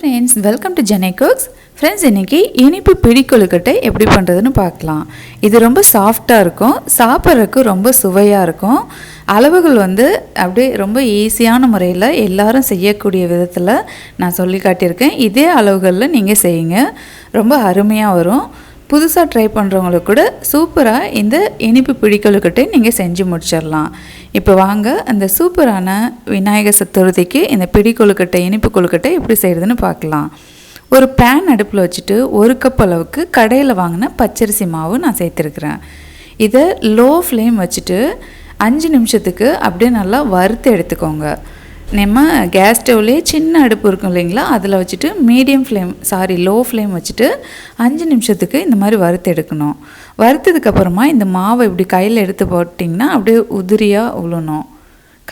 Friends welcome to Jenai cooks friends இன்றைக்கி இனிப்பு பிடிக்கொழுக்கட்டை எப்படி பண்ணுறதுன்னு பார்க்கலாம். இது ரொம்ப சாஃப்டாக இருக்கும். சாப்பிட்றதுக்கு ரொம்ப சுவையாக இருக்கும். அளவுகள் வந்து அப்படியே ரொம்ப ஈஸியான முறையில் எல்லாரும் செய்யக்கூடிய விதத்தில் நான் சொல்லி காட்டியிருக்கேன். இதே அளவுகளில் நீங்கள் செய்யுங்க. ரொம்ப அருமையாக வரும். புதுசாக ட்ரை பண்ணுறவங்களுக்கு கூட சூப்பராக இந்த இனிப்பு பிடிக்கொழுக்கட்டை நீங்கள் செஞ்சு முடிச்சிடலாம். இப்போ வாங்க அந்த சூப்பரான விநாயகர் சதுர்த்திக்கு இந்த பிடி கொழுக்கட்டை இனிப்பு கொழுக்கட்டை எப்படி செய்கிறதுன்னு பார்க்கலாம். ஒரு பேன் அடுப்பில் வச்சுட்டு ஒரு கப் அளவுக்கு கடையில் வாங்கின பச்சரிசி மாவு நான் சேர்த்துருக்குறேன். இதை லோ ஃப்ளேம் வச்சுட்டு அஞ்சு நிமிஷத்துக்கு அப்படியே நல்லா வறுத்து எடுத்துக்கோங்க. நம்ம கேஸ் ஸ்டவ்லேயே சின்ன அடுப்பு இருக்கும் இல்லைங்களா? அதில் வச்சுட்டு medium flame sorry low flame வச்சுட்டு அஞ்சு நிமிஷத்துக்கு இந்த மாதிரி வறுத்து எடுக்கணும். வறுத்ததுக்கப்புறமா இந்த மாவை இப்படி கையில் எடுத்து போட்டிங்கன்னா அப்படியே உதிரியாக உழணும்.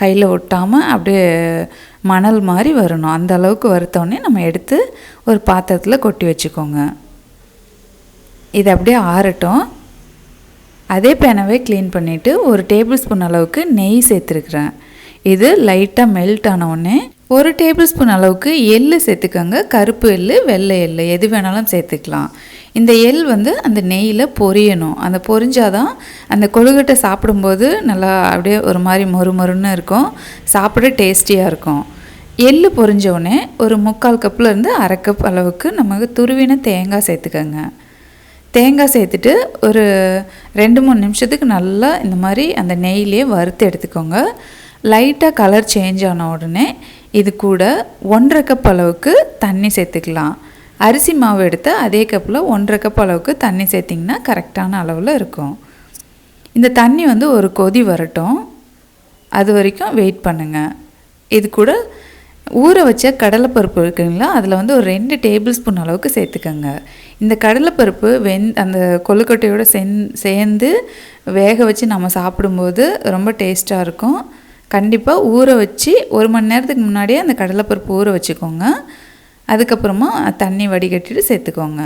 கையில் ஒட்டாமல் அப்படியே மணல் மாதிரி வரணும். அந்த அளவுக்கு வறுத்தோடனே நம்ம எடுத்து ஒரு பாத்திரத்தில் கொட்டி வச்சுக்கோங்க. இது அப்படியே ஆறட்டும். அதே பேனவே க்ளீன் பண்ணிவிட்டு ஒரு டேபிள் ஸ்பூன் அளவுக்கு நெய் சேர்த்துருக்குறேன். இது லைட்டாக மெல்ட் ஆனவுடனே ஒரு டேபிள் ஸ்பூன் அளவுக்கு எள்ளு சேர்த்துக்கோங்க. கருப்பு எள்ளு வெள்ளை எள்ளு எது வேணாலும் சேர்த்துக்கலாம். இந்த எள் வந்து அந்த நெய்யில் பொரியணும். அந்த பொரிஞ்சாதான் அந்த கொழுக்கட்டை சாப்பிடும்போது நல்லா அப்படியே ஒரு மாதிரி மொறு மொறுன்னு இருக்கும். சாப்பிட டேஸ்டியாக இருக்கும். எள் பொரிஞ்சோடனே ஒரு முக்கால் கப்புலேருந்து அரை கப் அளவுக்கு நமக்கு துருவின தேங்காய் சேர்த்துக்கோங்க. தேங்காய் சேர்த்துட்டு ஒரு ரெண்டு மூணு நிமிஷத்துக்கு நல்லா இந்த மாதிரி அந்த நெய்லேயே வறுத்து எடுத்துக்கோங்க. லைட்டாக கலர் சேஞ்ச் ஆன உடனே இது கூட ஒன்றரை கப் அளவுக்கு தண்ணி சேர்த்துக்கலாம். அரிசி மாவு எடுத்து அதே கப்பில் ஒன்றரை கப் அளவுக்கு தண்ணி சேர்த்திங்கன்னா கரெக்டான அளவில் இருக்கும். இந்த தண்ணி வந்து ஒரு கொதி வரட்டும். அது வரைக்கும் வெயிட் பண்ணுங்கள் இது கூட ஊற வச்ச கடலைப்பருப்பு இருக்குங்களா? அதில் வந்து ஒரு ரெண்டு டேபிள் ஸ்பூன் அளவுக்கு சேர்த்துக்கோங்க. இந்த கடலைப்பருப்பு வெந் அந்த கொழுக்கட்டையோடு சென் சேர்ந்து வேக வச்சு நம்ம சாப்பிடும்போது ரொம்ப டேஸ்ட்டாக இருக்கும். கண்டிப்பாக ஊற வச்சு ஒரு மணி நேரத்துக்கு முன்னாடியே அந்த கடலைப்பருப்பு ஊற வச்சுக்கோங்க. அதுக்கப்புறமா தண்ணி வடிகட்டிட்டு சேர்த்துக்கோங்க.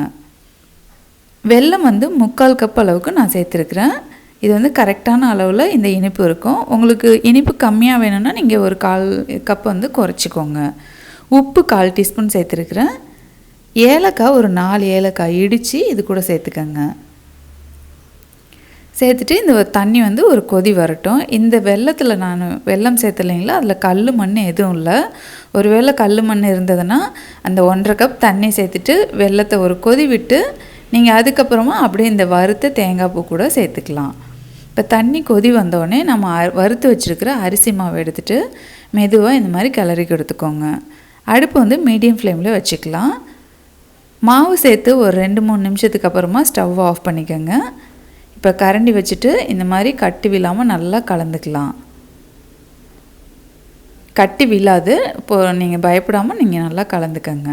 வெல்லம் வந்து முக்கால் கப் அளவுக்கு நான் சேர்த்துருக்குறேன். இது வந்து கரெக்டான அளவில் இந்த இனிப்பு இருக்கும். உங்களுக்கு இனிப்பு கம்மியாக வேணும்னா நீங்கள் ஒரு கால் கப் வந்து குறைச்சிக்கோங்க. உப்பு கால் டீஸ்பூன் சேர்த்துருக்குறேன். ஏலக்காய் ஒரு நாலு ஏலக்காய் இடித்து இது கூட சேர்த்துக்கோங்க. சேர்த்துட்டு இந்த தண்ணி வந்து ஒரு கொதி வரட்டும். இந்த வெள்ளத்தில் நான் வெள்ளம் சேர்த்துலைங்களா அதில் கல் மண் எதுவும் இல்லை. ஒருவேளை கல் மண் இருந்ததுன்னா அந்த ஒன்றரை கப் தண்ணி சேர்த்துட்டு வெள்ளத்தை ஒரு கொதி விட்டு நீங்கள் அதுக்கப்புறமா அப்படியே இந்த வறுத்த தேங்காய் பூ கூட சேர்த்துக்கலாம். இப்போ தண்ணி கொதி வந்தோடனே நம்ம வறுத்து வச்சுருக்கிற அரிசி மாவு எடுத்துகிட்டு மெதுவாக இந்த மாதிரி கிளறி கொடுத்துக்கோங்க. அடுப்பு வந்து மீடியம் ஃப்ளேமில் வச்சுக்கலாம். மாவு சேர்த்து ஒரு ரெண்டு மூணு நிமிஷத்துக்கு அப்புறமா ஸ்டவ் ஆஃப் பண்ணிக்கோங்க. இப்போ கரண்டி வச்சுட்டு இந்த மாதிரி கட்டி விழாமல் நல்லா கலந்துக்கலாம். கட்டி விழாது இப்போது நீங்கள் பயப்படாமல் நீங்கள் நல்லா கலந்துக்கங்க.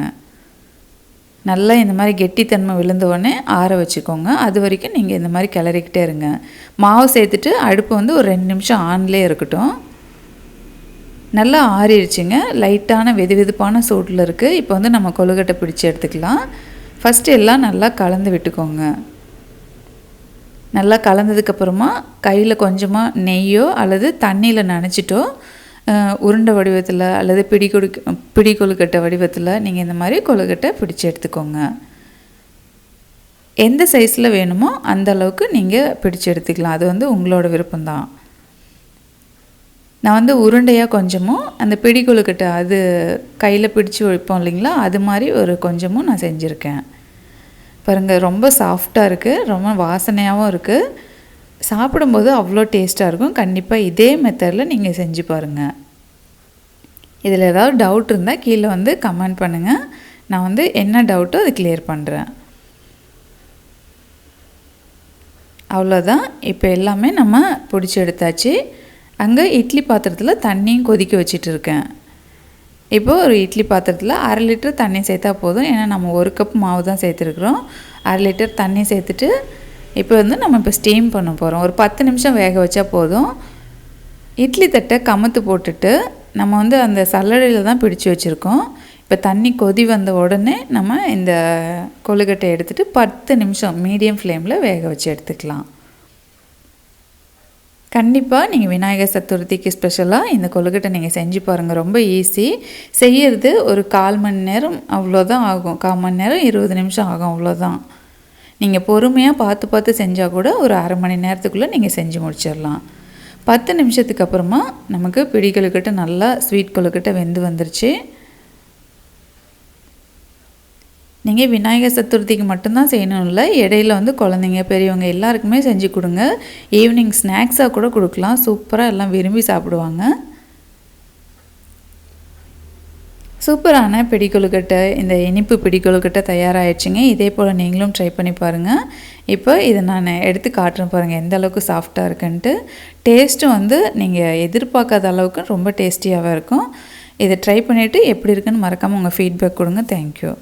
நல்லா இந்த மாதிரி கெட்டித்தன்மை விழுந்தோடனே ஆற வச்சுக்கோங்க. அது வரைக்கும் நீங்கள் இந்த மாதிரி கிளறிக்கிட்டே இருங்க. மாவு சேர்த்துட்டு அடுப்பு வந்து ஒரு ரெண்டு நிமிஷம் ஆன்லேயே இருக்கட்டும். நல்லா ஆறிடுச்சுங்க. லைட்டான வெது வெதுப்பான சூட்டில் இருக்குது இப்போ வந்து நம்ம கொழுக்கட்டை பிடிச்சி எடுத்துக்கலாம். ஃபஸ்ட்டு எல்லாம் நல்லா கலந்து விட்டுக்கோங்க. நல்லா கலந்ததுக்கப்புறமா கையில் கொஞ்சமாக நெய்யோ அல்லது தண்ணியில் நனைச்சிட்டோ உருண்டை வடிவத்தில் அல்லது பிடி கொடுக்க பிடி கொழுக்கட்டை வடிவத்தில் நீங்கள் இந்த மாதிரி கொழுக்கட்டை பிடிச்சி எடுத்துக்கோங்க. எந்த சைஸில் வேணுமோ அந்த அளவுக்கு நீங்கள் பிடிச்சி எடுத்துக்கலாம். அது வந்து உங்களோட விருப்பம்தான். நான் வந்து உருண்டையாக கொஞ்சமும் அந்த பிடி கொழுக்கட்டை அது கையில் பிடிச்சி வைப்போம் இல்லைங்களா? அது மாதிரி ஒரு கொஞ்சமும் நான் செஞ்சுருக்கேன். பாருங்கள் ரொம்ப சாஃப்டாக இருக்குது ரொம்ப வாசனையாகவும் இருக்குது சாப்பிடும்போது அவ்வளோ டேஸ்ட்டாக இருக்கும். கண்டிப்பாக இதே மெத்தடில் நீங்கள் செஞ்சு பாருங்கள் இதில் ஏதாவது டவுட் இருந்தால் கீழே வந்து கமெண்ட் பண்ணுங்கள் நான் வந்து என்ன டவுட்டோ அதை கிளியர் பண்ணுறேன் அவ்வளோதான் இப்போ எல்லாமே நம்ம பிடிச்சி எடுத்தாச்சு. அங்கே இட்லி பாத்திரத்தில் தண்ணியும் கொதிக்க வச்சிட்டு இருக்கேன். இப்போது ஒரு இட்லி பாத்திரத்தில் அரை லிட்டர் தண்ணி சேர்த்தா போதும். ஏன்னா நம்ம ஒரு கப் மாவு தான் சேர்த்துருக்குறோம். அரை லிட்டர் தண்ணி சேர்த்துட்டு இப்போ வந்து நம்ம இப்போ ஸ்டீம் பண்ண போகிறோம் ஒரு பத்து நிமிஷம் வேக வச்சா போதும். இட்லி தட்டை கமுத்து போட்டுட்டு நம்ம வந்து அந்த சல்லடையில் தான் பிடிச்சி வச்சுருக்கோம். இப்போ தண்ணி கொதி வந்த உடனே நம்ம இந்த கொழுக்கட்டை எடுத்துகிட்டு பத்து நிமிஷம் மீடியம் ஃப்ளேமில் வேக வச்சு எடுத்துக்கலாம். கண்டிப்பாக நீங்கள் விநாயகர் சதுர்த்திக்கு ஸ்பெஷலாக இந்த கொழுக்கட்டை நீங்கள் செஞ்சு பாருங்கள் ரொம்ப ஈஸி செய்யறது ஒரு கால் மணி நேரம் அவ்வளோதான் ஆகும். கால் மணி நேரம் இருபது நிமிஷம் ஆகும் அவ்வளோதான் நீங்கள் பொறுமையாக பார்த்து பார்த்து செஞ்சால் கூட ஒரு அரை மணி நேரத்துக்குள்ளே நீங்கள் செஞ்சு முடிச்சிடலாம். பத்து நிமிஷத்துக்கு அப்புறமா நமக்கு பிடி கொழுக்கட்டை நல்லா ஸ்வீட் கொழுக்கட்டை வெந்து வந்துருச்சு. நீங்கள் விநாயகர் சதுர்த்திக்கு மட்டும்தான் செய்யணும் இல்லை இடையில வந்து குழந்தைங்க பெரியவங்க எல்லாருக்குமே செஞ்சு கொடுங்க. ஈவினிங் ஸ்நாக்ஸாக கூட கொடுக்கலாம். சூப்பராக எல்லாம் விரும்பி சாப்பிடுவாங்க. சூப்பரான பிடிக்கொழுக்கட்டை இந்த இனிப்பு பிடிக்கொழுக்கட்டை தயாராகிடுச்சிங்க இதே போல் நீங்களும் ட்ரை பண்ணி பாருங்கள் இப்போ இதை நான் எடுத்து காட்டுறேன் பாருங்கள் எந்த அளவுக்கு சாஃப்டாக இருக்குன்ட்டு. டேஸ்ட்டும் வந்து நீங்கள் எதிர்பார்க்காத அளவுக்கு ரொம்ப டேஸ்டியாகவே இருக்கும். இதை ட்ரை பண்ணிவிட்டு எப்படி இருக்குன்னு மறக்காமல் உங்கள் ஃபீட்பேக் கொடுங்க. தேங்க்யூ